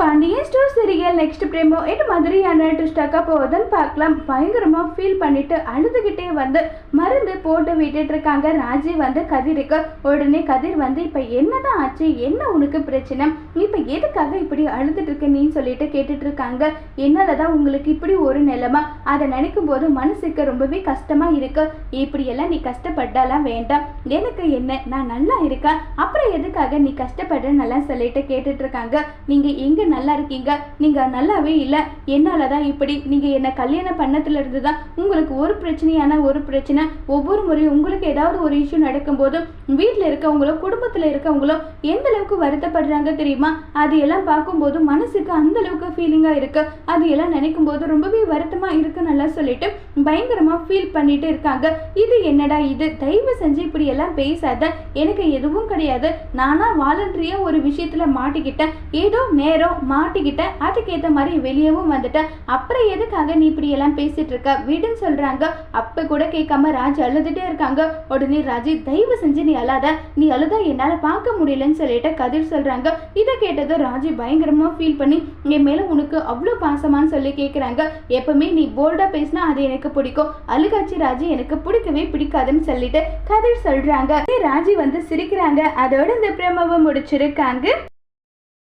Pandian store serial next promo. என்ன மாதிரியான ட்விஸ்டாக்கா போகுதுன்னு பார்க்கலாம். பயங்கரமாக ஃபீல் பண்ணிட்டு அழுதுகிட்டே வந்து மருந்து போட்டு விட்டுட்டு இருக்காங்க. ராஜி வந்து கதிருக்கு. உடனே கதிர் வந்து இப்ப என்னதான் ஆச்சு? என்ன உனக்கு பிரச்சனை? இப்போ எதுக்காக இப்படி அழுதுட்டு இருக்க? நீ சொல்லிட்டு கேட்டுட்டு இருக்காங்க. என்னாலதான் உங்களுக்கு இப்படி ஒரு நிலைமை? அதை நினைக்கும் போது மனசுக்கு ரொம்பவே கஷ்டமா இருக்கு. இப்படியெல்லாம் நீ கஷ்டப்பட்டாலாம் வேண்டாம். எனக்கு என்ன? நான் நல்லா இருக்கேன். அப்புறம் எதுக்காக நீ கஷ்டப்படுறேன்னு சொல்லிட்டு கேட்டுட்டு இருக்காங்க. நீங்கள் எங்க நல்லா இருக்கீங்க. நீங்கள் நல்லாவே இல்லை. என்னால் தான் இப்படி. நீங்கள் என்னை கல்யாணம் பண்ணத்துலேருந்து தான் உங்களுக்கு ஒரு பிரச்சனையான ஒரு பிரச்சனை. ஒவ்வொரு முறையும் உங்களுக்கு ஏதாவது ஒரு இஷ்யூ நடக்கும்போதும் வீட்டில் இருக்கவங்களோ குடும்பத்தில் இருக்கவங்களோ எந்த அளவுக்கு வருத்தப்படுறாங்க தெரியுமா? அது எல்லாம் பார்க்கும்போது மனசுக்கு அந்த அளவுக்கு ஃபீலிங்காக இருக்குது அது எல்லாம் நினைக்கும் போது ரொம்பவே வருத்தமாக இருக்கு நல்லா சொல்லிட்டு பயங்கரமாக ஃபீல் பண்ணிட்டு இருக்காங்க. இது என்னடா இது? தயவு செஞ்சு இப்படி எல்லாம் பேசாத. எனக்கு எதுவும் கிடையாது. நானாக வாலண்டரியாக ஒரு விஷயத்தில் மாட்டிக்கிட்டேன். ஏதோ நேரம் மாட்டிக்கிட்டேன் அதுக்கேற்ற மாதிரி வெளியவும் வந்துட்டேன் அப்புறம் எதுக்காக நீ இப்படி எல்லாம் பேசிட்டு இருக்க? வீடுன்னு சொல்றாங்க. அப்ப கூட கேட்காம ராஜ் அழுதுட்டே இருக்காங்க. உடனே ராஜி தயவு செஞ்சு நீ அழாத. நீ அழுதா என்னால பார்க்க முடியலன்னு சொல்லிட்டு கதிர் சொல்றாங்க. இதை கேட்டதும் ராஜி பயங்கரமா ஃபீல் பண்ணி என் மேல உனக்கு அவ்வளோ பாசமான்னு சொல்லி கேட்குறாங்க எப்பவுமே நீ போல்டா பேசினா அது எனக்கு பிடிக்கும். அழுகாச்சி ராஜி எனக்கு பிடிக்கவே பிடிக்காதுன்னு சொல்லிட்டு கதிர் சொல்றாங்க. ராஜி வந்து சிரிக்கிறாங்க. அதோட இந்த பிரமவை முடிச்சிருக்காங்க.